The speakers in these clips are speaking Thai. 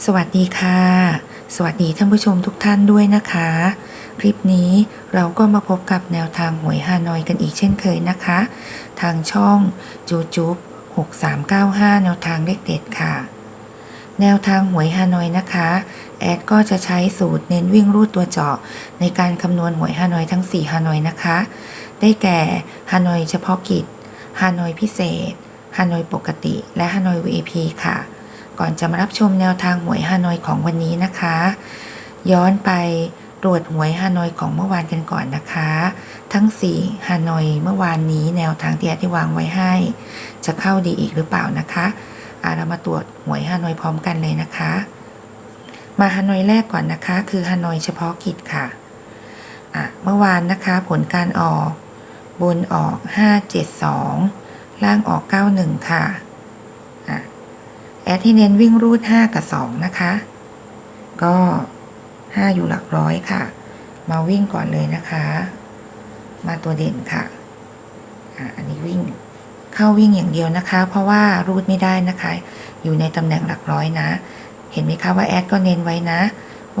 สวัสดีค่ะ สวัสดีท่านผู้ชมทุกท่านด้วยนะคะ คลิปนี้เราก็มาพบกับแนวทางหวยฮานอยกันอีกเช่นเคยนะคะ ทางช่องจูจุบ6395 แนวทางเลขเด็ดค่ะ แนวทางหวยฮานอยนะคะ แอดก็จะใช้สูตรเน้นวิ่งรูดตัวเจาะ ในการคำนวณหวยฮานอยทั้ง 4 ฮานอยนะคะ ได้แก่ฮานอยเฉพาะกิจ ฮานอยพิเศษ ฮานอยปกติ และฮานอย VIP ค่ะ ก่อนจะมารับชมแนวทางหวยฮานอยของวันนี้นะคะ ย้อนไปตรวจหวยฮานอยของเมื่อวานกันก่อนนะคะ ทั้ง 4ฮานอยเมื่อวานนี้แนวทางที่อดได้วางไว้ให้ จะเข้าดีอีกหรือเปล่านะคะอาเรามาตรวจหวยฮานอยพร้อมกันเลยนะคะ มาฮานอยแรกก่อนนะคะ คือฮานอยเฉพาะกิจค่ะอะเมื่อวานนะคะผลการออก บนออก 572 ล่างออก 91 ค่ะ ดที่เน้นวิ่งรูด 5 กับ 2 นะคะ ก็ 5 อยู่หลักร้อยค่ะ มาวิ่งก่อนเลยนะคะ มาตัวเด่นค่ะอะอันนี้วิ่งเข้าวิ่งอย่างเดียวนะคะ เพราะว่ารูดไม่ได้นะคะ อยู่ในตำแหน่งหลักร้อยนะ เห็นไหมคะว่าแอดก็เน้นไว้นะ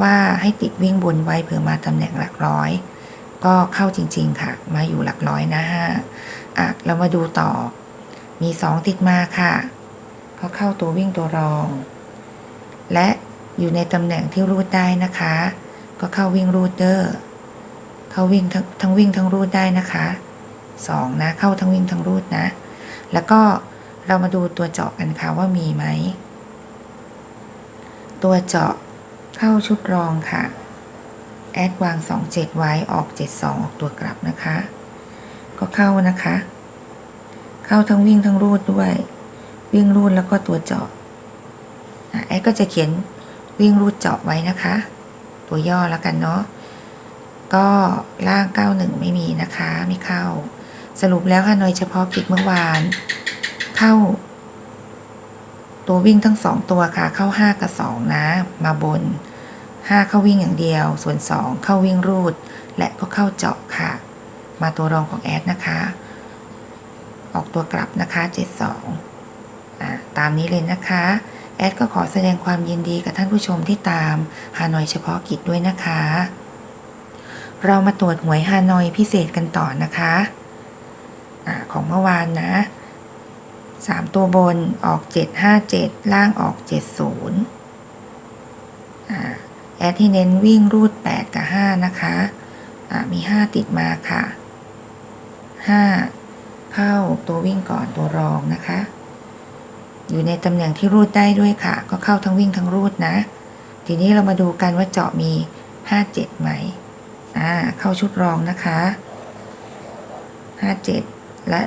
ว่าให้ติดวิ่งบนไว้เผื่อมาตำแหน่งหลักร้อย ก็เข้าจริงๆค่ะ มาอยู่หลักร้อยนะฮะอะเรามาดูต่อ มี 2 ติดมาค่ะ ก็เข้าตัววิ่งตัวรอง และอยู่ในตำแหน่งที่รูดได้นะคะ ก็เข้าวิ่งรูดเดอร์เข้าวิ่งทั้งวิ่งทั้งรูดได้นะคะสองนะเข้าทั้งวิ่งทั้งรูดนะ แล้วก็เรามาดูตัวเจาะกันค่ะว่ามีไหม ตัวเจาะเข้าชุดรองค่ะ แอดวาง 27 ไว้ออก 72 ออกตัวกลับนะคะ ก็เข้านะคะ เข้าทั้งวิ่งทั้งรูดด้วย วิ่งรูดแล้วก็ตัวเจาะอะแอดก็จะเขียนวิ่งรูดเจาะไว้นะคะ ตัวย่อแล้วกันเนาะก็ล่าง 91 ไม่มีนะคะ ไม่เข้า สรุปแล้วฮานอยเฉพาะกิจเมื่อวาน เข้า ตัววิ่งทั้งสองตัวค่ะ เข้า 5 กับ 2 นะ มาบน 5 เข้าวิ่งอย่างเดียว ส่วน 2 เข้าวิ่งรูด และก็เข้าเจาะค่ะ มาตัวรองของแอดนะคะ ออกตัวกลับนะคะ 72อ่า ตามนี้เลยนะคะ แอดก็ขอแสดงความยินดีกับท่านผู้ชมที่ตามฮานอยเฉพาะกิจด้วยนะคะ เรามาตรวจหวยฮานอยพิเศษกันต่อนะคะอของเมื่อวานนะสามตัวบนออก 757 ล่างออก 70อ่าแอดที่เน้นวิ่งรูด 8 กับ 5 นะคะอ่ามี 5 ติดมาค่ะ 5 เข้าตัววิ่งก่อนตัวรองนะคะ อยู่ในตำแหน่งที่รูดได้ด้วยค่ะ ก็เข้าทั้งวิ่งทั้งรูดนะ ทีนี้เรามาดูกันว่าเจาะมี 57 ไหม อ่า เข้าชุดรองนะคะ 57 และ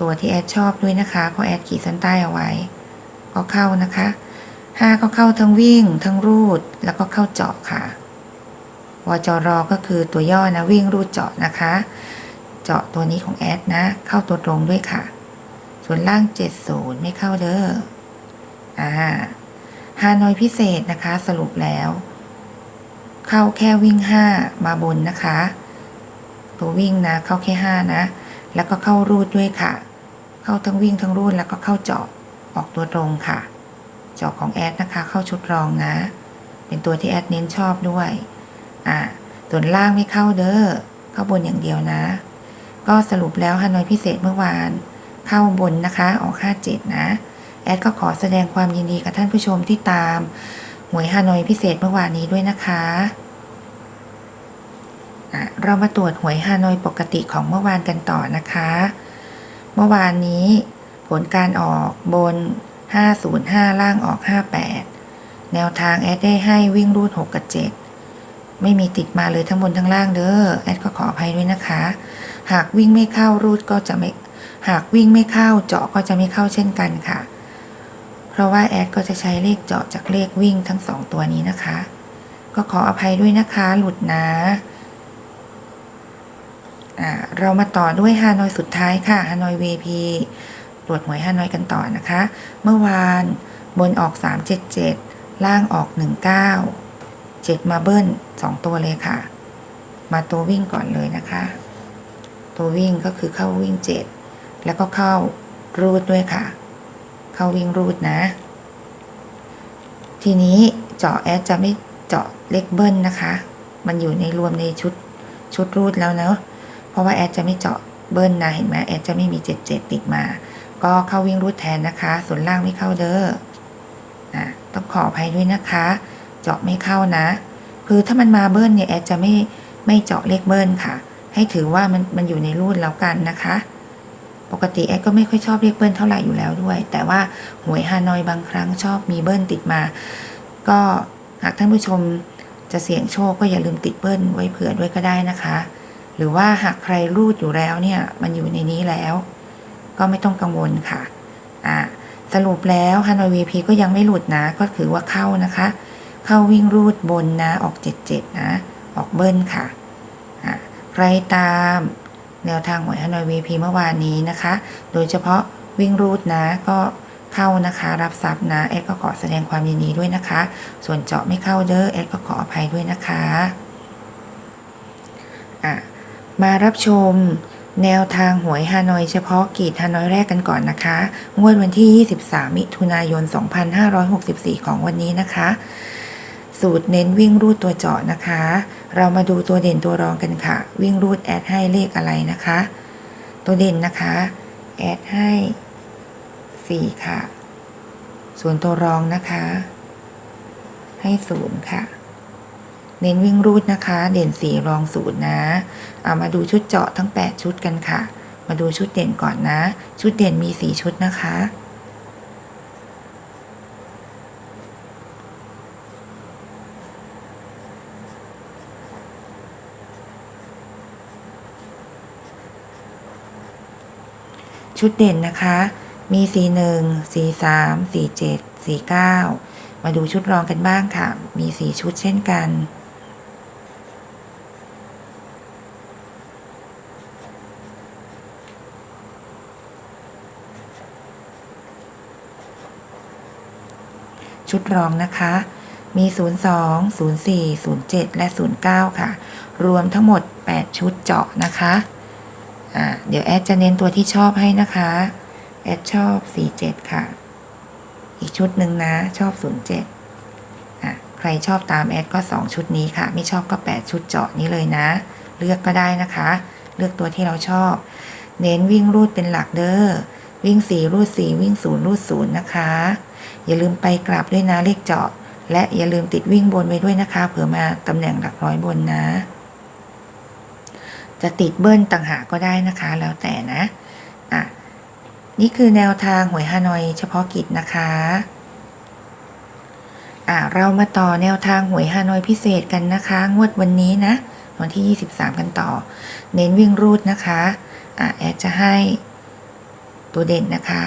ตัวที่แอดชอบด้วยนะคะ เพราะแอดขีดเส้นใต้เอาไว้ ก็เข้านะคะ 5 ก็เข้าทั้งวิ่ง ทั้งรูด แล้วก็เข้าเจาะค่ะวจรก็คือตัวย่อนะวิ่งรูดเจาะนะคะ เจาะตัวนี้ของแอดนะ เข้าตัวตรงด้วยค่ะ ส่วนล่าง 70 ไม่เข้าเด้ออ่าฮานอยพิเศษนะคะสรุปแล้ว เข้าแค่วิ่ง 5 มาบนนะคะ ตัววิ่งนะเข้าแค่ 5 นะ แล้วก็เข้ารูดด้วยค่ะ เข้าทั้งวิ่งทั้งรูดแล้วก็เข้าเจาะออกตัวตรงค่ะ เจาะของแอดนะคะ เข้าชุดรองนะ เป็นตัวที่แอดเน้นชอบด้วยอ่าส่วนล่างไม่เข้าเด้อเข้าบนอย่างเดียวนะ ก็สรุปแล้วฮานอยพิเศษเมื่อวาน เข้าบนนะคะออก57นะแอดก็ขอแสดงความยินดีกับท่านผู้ชมที่ตามหวยฮานอยพิเศษเมื่อวานนี้ด้วยนะคะอะเรามาตรวจหวยฮานอยปกติของเมื่อวานกันต่อนะคะ เมื่อวานนี้ผลการออกบน 505 ล่างออก 58 แนวทางแอดได้ให้วิ่งรูด 6 กับ 7 ไม่มีติดมาเลยทั้งบนทั้งล่างเด้อแอดก็ขออภัยด้วยนะคะ หากวิ่งไม่เข้ารูดก็จะไม่ หากวิ่งไม่เข้าเจาะก็จะไม่เข้าเช่นกันค่ะ เพราะว่าแอดก็จะใช้เลขเจาะจากเลขวิ่งทั้งสองตัวนี้นะคะ ก็ขออภัยด้วยนะคะ หลุดนะอ่าเรามาต่อด้วยฮานอยสุดท้ายค่ะฮานอย VP ตรวจหวยฮานอยกันต่อนะคะ เมื่อวานบนออก 377 ล่างออก 19 7 มาเบิ้ล 2 ตัวเลยค่ะ มาตัววิ่งก่อนเลยนะคะ ตัววิ่งก็คือเข้าวิ่ง 7 แล้วก็เข้ารูดด้วยค่ะ เข้าวิ่งรูดนะ ทีนี้เจาะแอดจะไม่เจาะเลขเบิ้ลนะคะ มันอยู่ในรวมในชุดชุดรูดแล้วเนอะเพราะว่าแอดจะไม่เจาะเบิ้ลนะเห็นไหมแอดจะไม่มีเจ็ดเจ็ดติดมา ก็เข้าวิ่งรูดแทนนะคะ ส่วนล่างไม่เข้าเด้ออะต้องขออภัยด้วยนะคะ เจาะไม่เข้านะ คือถ้ามันมาเบิ้ลเนี่ยแอดจะไม่ไม่เจาะเลขเบิ้ลค่ะ ให้ถือว่ามันมันอยู่ในรูดแล้วกันนะคะ ปกติแอดก็ไม่ค่อยชอบเลขเบิ้ลเท่าไหร่อยู่แล้วด้วย แต่ว่าหวยฮานอยบางครั้งชอบมีเบิ้ลติดมา ก็หากท่านผู้ชมจะเสี่ยงโชคก็อย่าลืมติดเบิ้ลไว้เผื่อด้วยก็ได้นะคะ หรือว่าหากใครรูดอยู่แล้วเนี่ยมันอยู่ในนี้แล้ว ก็ไม่ต้องกังวลค่ะอ่าสรุปแล้วฮานอย VP ก็ยังไม่หลุดนะ ก็ถือว่าเข้านะคะ เข้าวิ่งรูดบนนะออก77นะ ออกเบิ้ลค่ะอ่าใครตาม แนวทางหวยฮานอย VP เมื่อวานนี้นะคะ โดยเฉพาะวิ่งรูดนะก็เข้านะคะรับทรัพย์นะแอดก็ขอแสดงความยินดีด้วยนะคะ ส่วนเจาะไม่เข้าเด้อแอดก็ขออภัยด้วยนะคะอะมารับชมแนวทางหวยฮานอยเฉพาะกีดฮานอยแรกกันก่อนนะคะ งวดวันที่ 23 มิถุนายน 2564 ของวันนี้นะคะ สูตรเน้นวิ่งรูดตัวเจาะนะคะ เรามาดูตัวเด่นตัวรองกันค่ะ วิ่งรูดแอดให้เลขอะไรนะคะ ตัวเด่นนะคะ แอดให้ 4 ค่ะ ส่วนตัวรองนะคะ ให้ 0 ค่ะ เน้นวิ่งรูดนะคะ เด่น 4 รอง 0 นะ เอามาดูชุดเจาะทั้ง 8 ชุดกันค่ะ มาดูชุดเด่นก่อนนะ ชุดเด่นมี 4 ชุดนะคะ ชุดเด่นนะคะ มี41 43 47 49มาดูชุดรองกันบ้างค่ะ มี4ชุดเช่นกัน ชุดรองนะคะ มี 02 04 07 และ 09 ค่ะ รวมทั้งหมด 8 ชุดเจาะนะคะ อ่าเดี๋ยวแอดจะเน้นตัวที่ชอบให้นะคะ แอดชอบ 47 ค่ะ อีกชุดหนึ่งนะชอบ 07อะใครชอบตามแอดก็ 2 ชุดนี้ค่ะ ไม่ชอบก็ 8 ชุดเจาะนี้เลยนะ เลือกก็ได้นะคะ เลือกตัวที่เราชอบ เน้นวิ่งรูดเป็นหลักเด้อวิ่ง 4 รูด 4 วิ่ง 0 รูด 0 นะคะ อย่าลืมไปกลับด้วยนะเลขเจาะ และอย่าลืมติดวิ่งบนไว้ด้วยนะคะ เผื่อมาตำแหน่งหลักร้อยบนนะ จะติดเบิ้ลต่างหากก็ได้นะคะ แล้วแต่นะอะนี่คือแนวทางหวยฮานอยเฉพาะกิจนะคะอะเรามาต่อแนวทางหวยฮานอยพิเศษกันนะคะ งวดวันนี้นะวันที่ 23 กันต่อ เน้นวิ่งรูดนะคะอะแอดจะให้ตัวเด่นนะคะ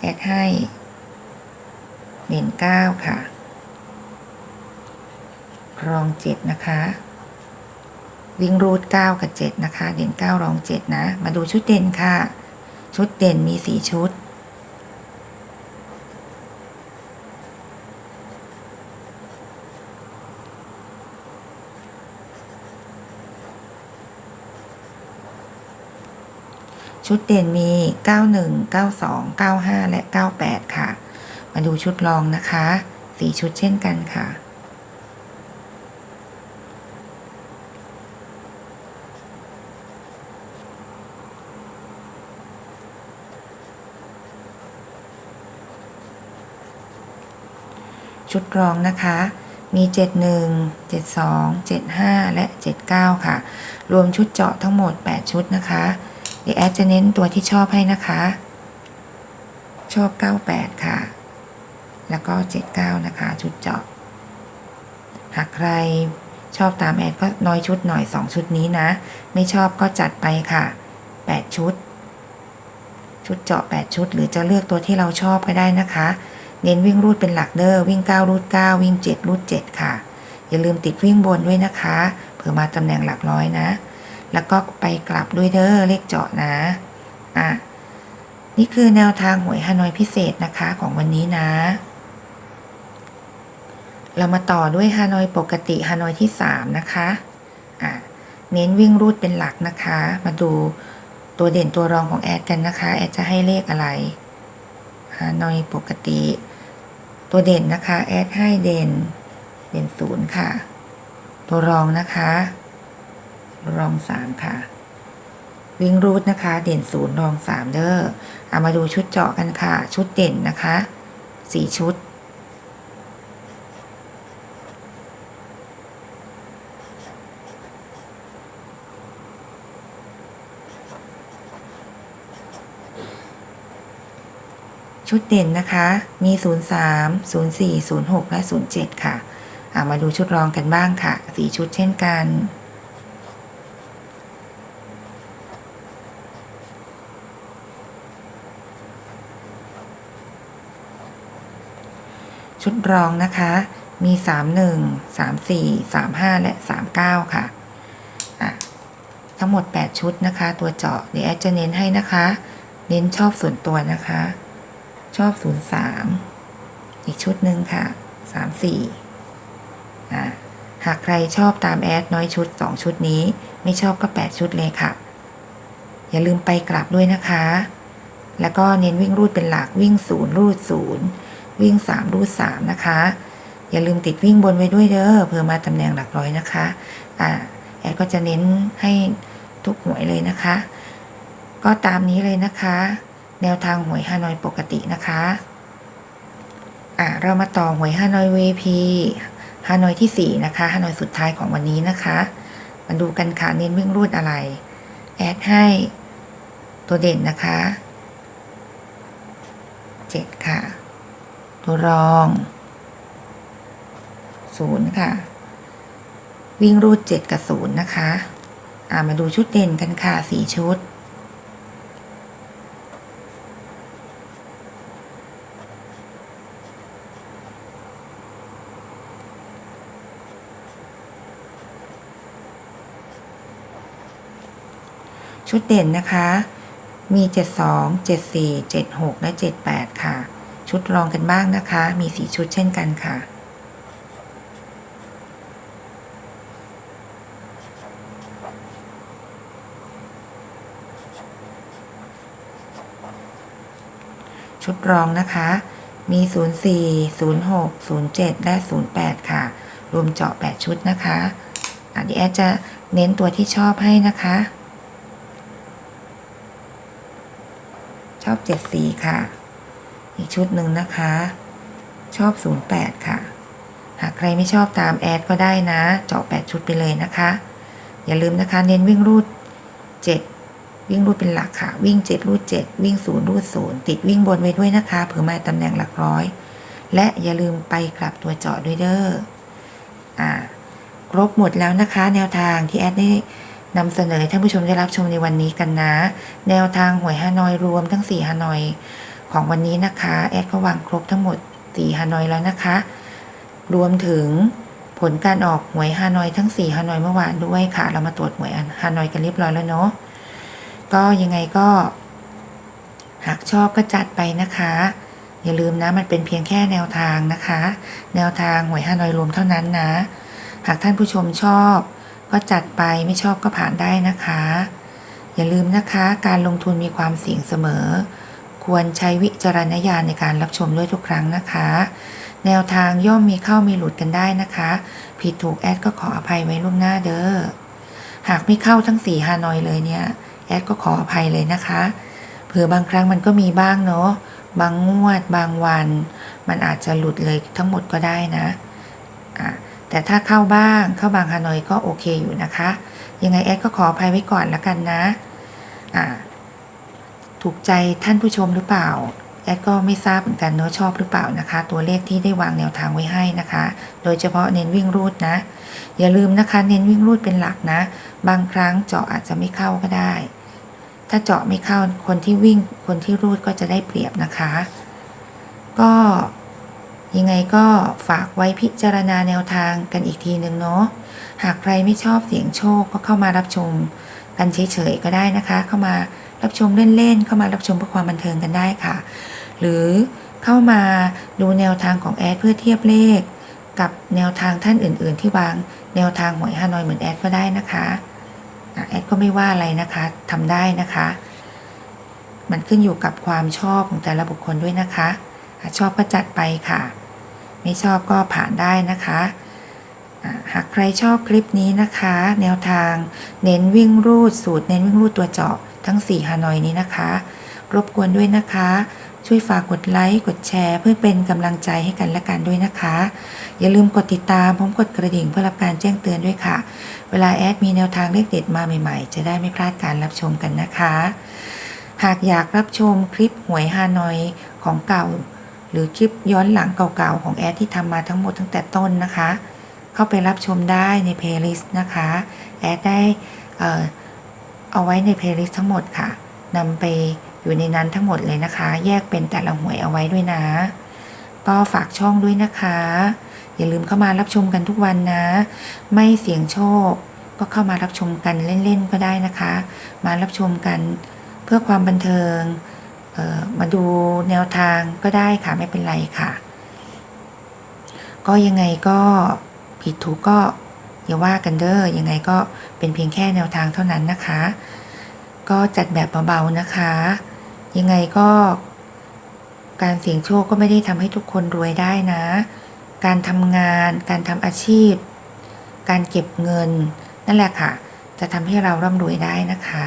แอดให้เด่น9ค่ะ รอง 7 นะคะ วิ่งรูด 9 กับ 7 นะคะ เด่น 9 รอง 7 นะ มาดูชุดเด่นค่ะ ชุดเด่นมี 4 ชุด ชุดเด่นมี 91 92 95 และ 98 ค่ะ มาดูชุดรองนะคะ 4 ชุดเช่นกันค่ะ ชุดรองนะคะ มี 71 72 75 และ 79 ค่ะ รวมชุดเจาะทั้งหมด 8 ชุดนะคะเดี๋ยวแอดจะเน้นตัวที่ชอบให้นะคะ ชอบ 98 ค่ะ แล้วก็ 79 นะคะ ชุดเจาะ หากใครชอบตามแอดก็น้อยชุดหน่อย 2 ชุดนี้นะ ไม่ชอบก็จัดไปค่ะ 8 ชุด ชุดเจาะ 8 ชุด หรือจะเลือกตัวที่เราชอบก็ได้นะคะ เน้นวิ่งรูดเป็นหลักเด้อวิ่ง 9 รูด 9 วิ่ง 7 รูด 7 ค่ะ อย่าลืมติดวิ่งบนด้วยนะคะ เผื่อมาตำแหน่งหลักร้อยนะ แล้วก็ไปกลับด้วยเด้อเลขเจาะนะอะนี่คือแนวทางหวยฮานอยพิเศษนะคะของวันนี้นะ เรามาต่อด้วยฮานอยปกติฮานอยที่ 3 นะคะอะเน้นวิ่งรูดเป็นหลักนะคะ มาดูตัวเด่นตัวรองของแอดกันนะคะ แอดจะให้เลขอะไรฮานอยปกติ ตัวเด่นนะคะแอดให้เด่น เด่นศูนย์ค่ะ ตัวรองนะคะ รองสามค่ะวิ่งรูทนะคะ เด่นศูนย์รองสามเด้อเอามาดูชุดเจาะกันค่ะ ชุดเด่นนะคะสี่ชุด ชุดเด่นนะคะ มี 03 04 06 และ 07 ค่ะามาดูชุดรองกันบ้างค่ะ สีชุดเช่นกัน ชุดรองนะคะ มี 31 34 35 และ 39 ค่ะอะทั้งหมด 8 ชุดนะคะ ตัวเจาะเดี๋ยวแอดจะเน้นให้นะคะ เน้นชอบส่วนตัวนะคะ ชอบ 03 อีกชุดหนึ่งค่ะ 34อ่าหากใครชอบตามแอดน้อยชุด 2 ชุดนี้ ไม่ชอบก็ 8 ชุดเลยค่ะ อย่าลืมไปกลับด้วยนะคะ แล้วก็เน้นวิ่งรูดเป็นหลักวิ่ง0รูด0วิ่ง 3 รูด 3 นะคะ อย่าลืมติดวิ่งบนไว้ด้วยเด้อเพื่อมาตำแหน่งหลักร้อยนะคะอ่าแอดก็จะเน้นให้ทุกหวยเลยนะคะ ก็ตามนี้เลยนะคะ แนวทางหวยฮานอยปกตินะคะอ่าเรามาต่อหวยฮานอย VP ฮานอยที่ 4 นะคะฮานอยสุดท้ายของวันนี้นะคะ มาดูกันค่ะเน้นวิ่งรูดอะไร แอดให้ตัวเด่นนะคะ 7 ค่ะ ตัวรอง 0 ค่ะ วิ่งรูด 7 กับ 0 นะคะ อ่ามาดูชุดเด่นกันค่ะ 4 ชุด ชุดเด่นนะคะ มี 72 74 76 และ 78 ค่ะ ชุดรองกันบ้างนะคะ มี 4 ชุดเช่นกันค่ะ ชุดรองนะคะ มี 04 06 07 และ 08 ค่ะ รวมเจาะ 8 ชุดนะคะอันนี้แอดจะเน้นตัวที่ชอบให้นะคะ อบ74ค่ะ อีกชุดหนึ่งนะคะ ชอบ 08 ค่ะ หากใครไม่ชอบตามแอดก็ได้นะ เจาะ8ชุดไปเลยนะคะ อย่าลืมนะคะ เน้นวิ่งรูด 7 วิ่งรูดเป็นหลักค่ะ วิ่ง 7 รูด 7 วิ่ง 0 รูด 0 ติดวิ่งบนไว้ด้วยนะคะเผื่อมาตำแหน่งหลักร้อย และอย่าลืมไปกลับตัวเจาะด้วยเด้ออ่าครบหมดแล้วนะคะ แนวทางที่แอดได้ นำเสนอให้ท่านผู้ชมได้รับชมในวันนี้กันนะ แนวทางหวยฮานอยรวมทั้ง 4ฮานอยของวันนี้นะคะ แอดก็วางครบทั้งหมด 4ฮานอยแล้วนะคะ รวมถึงผลการออกหวยฮานอยทั้ง 4ฮานอยเมื่อวานด้วยค่ะ เรามาตรวจหวยฮานอยกันเรียบร้อยแล้วเนาะก็ยังไงก็ หากชอบก็จัดไปนะคะ อย่าลืมนะมันเป็นเพียงแค่แนวทางนะคะ แนวทางหวยฮานอยรวมเท่านั้นนะ หากท่านผู้ชมชอบ ก็จัดไปไม่ชอบก็ผ่านได้นะคะ อย่าลืมนะคะการลงทุนมีความเสี่ยงเสมอ ควรใช้วิจารณญาณในการรับชมด้วยทุกครั้งนะคะ แนวทางย่อมมีเข้ามีหลุดกันได้นะคะ ผิดถูกแอดก็ขออภัยไว้ล่วงหน้าเด้อหากไม่เข้าทั้งสี่ฮานอยเลยเนี่ยแอดก็ขออภัยเลยนะคะเผื่อบางครั้งมันก็มีบ้างเนาะบางงวดบางวัน มันอาจจะหลุดเลยทั้งหมดก็ได้นะอะ แต่ถ้าเข้าบ้างเข้าบางฮานอยก็โอเคอยู่นะคะ ยังไงแอดก็ขออภัยไว้ก่อนละกันนะอ่าถูกใจท่านผู้ชมหรือเปล่า แอดก็ไม่ทราบเหมือนกันเนอะชอบหรือเปล่านะคะ ตัวเลขที่ได้วางแนวทางไว้ให้นะคะ โดยเฉพาะเน้นวิ่งรูดนะ อย่าลืมนะคะ เน้นวิ่งรูดเป็นหลักนะ บางครั้งเจาะอาจจะไม่เข้าก็ได้ ถ้าเจาะไม่เข้าคนที่วิ่งคนที่รูดก็จะได้เปรียบนะคะ ก็ ยังไงก็ฝากไว้พิจารณาแนวทางกันอีกทีหนึ่งเนาะ หากใครไม่ชอบเสียงโชคก็เข้ามารับชม กันเฉยๆก็ได้นะคะ เข้ามารับชมเล่นๆ เข้ามารับชมเพื่อความบันเทิงกันได้ค่ะ หรือเข้ามาดูแนวทางของแอดเพื่อเทียบเลข กับแนวทางท่านอื่น ๆ ที่วางแนวทางหวยฮานอยเหมือนแอดก็ได้นะคะแอดก็ไม่ว่าอะไรนะคะทำได้นะคะ มันขึ้นอยู่กับความชอบของแต่ละบุคคลด้วยนะคะอะชอบก็จัดไปค่ะ ไม่ชอบก็ผ่านได้นะคะหากใครชอบคลิปนี้นะคะ แนวทางเน้นวิ่งรูดสูตรเน้นวิ่งรูดตัวเจาะทั้ง 4ฮานอยนี้นะคะ รบกวนด้วยนะคะ ช่วยฝากกดไลค์กดแชร์ เพื่อเป็นกำลังใจให้กันและกันด้วยนะคะ อย่าลืมกดติดตามพร้อมกดกระดิ่งเพื่อรับการแจ้งเตือนด้วยค่ะ เวลาแอดมีแนวทางเลขเด็ดมาใหม่ๆ จะได้ไม่พลาดการรับชมกันนะคะ หากอยากรับชมคลิปหวยฮานอยของเก่า หรือคลิปย้อนหลังเก่าๆ ของแอดที่ทำมาทั้งหมดตั้งแต่ต้นนะคะ เข้าไปรับชมได้ในเพลย์ลิสต์นะคะ แอดได้เอ่อเอาไว้ในเพลย์ลิสต์ทั้งหมดค่ะนำไปอยู่ในนั้นทั้งหมดเลยนะคะ แยกเป็นแต่ละหวยเอาไว้ด้วยนะ ก็ฝากช่องด้วยนะคะ อย่าลืมเข้ามารับชมกันทุกวันนะ ไม่เสี่ยงโชค ก็เข้ามารับชมกันเล่นๆก็ได้นะคะ มารับชมกันเพื่อความบันเทิง มาดูแนวทางก็ได้ค่ะไม่เป็นไรค่ะ ก็ยังไงก็ผิดถูกก็อย่าว่ากันเด้อยังไงก็เป็นเพียงแค่แนวทางเท่านั้นนะคะ ก็จัดแบบเบาๆนะคะ ยังไงก็ การเสี่ยงโชคก็ไม่ได้ทำให้ทุกคนรวยได้นะ การทำงาน การทำอาชีพ การเก็บเงิน นั่นแหละค่ะ จะทำให้เราร่ำรวยได้นะคะ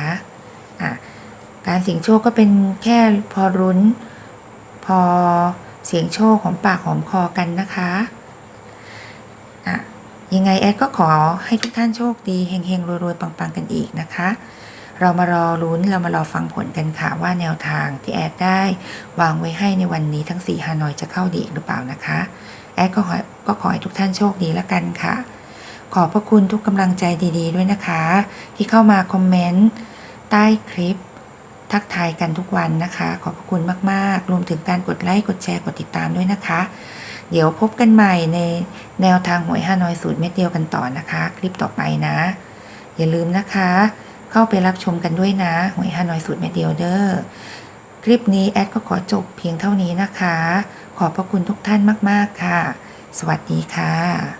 อะ การเสี่ยงโชคก็เป็นแค่พอรุ้น พอเสียงโชคของปากหอมคอกันนะคะอะยังไงแอดก็ขอให้ทุกท่านโชคดีเฮงๆรวยๆปังๆกันอีกนะคะ เรามารอลุ้นเรามารอฟังผลกันค่ะว่าแนวทางที่แอดได้วางไว้ให้ในวันนี้ทั้ง4ฮานอยจะเข้าดีหรือเปล่านะคะ แอดก็ขอก็ขอให้ทุกท่านโชคดีแล้วกันค่ะ ขอบพระคุณทุกกำลังใจดีๆ ด้วยนะคะ ที่เข้ามาคอมเมนต์ใต้คลิป ทักทายกันทุกวันนะคะ ขอบพระคุณมากๆ รวมถึงการกดไลค์กดแชร์กดติดตามด้วยนะคะ เดี๋ยวพบกันใหม่ในแนวทางหวยฮานอยสูตรเม็ดเดียวกันต่อนะคะ คลิปต่อไปนะ อย่าลืมนะคะ เข้าไปรับชมกันด้วยนะหวยฮานอยสูตรเม็ดเดียวเด้อคลิปนี้แอดก็ขอจบเพียงเท่านี้นะคะ ขอบพระคุณทุกท่านมาก ๆ ค่ะ สวัสดีค่ะ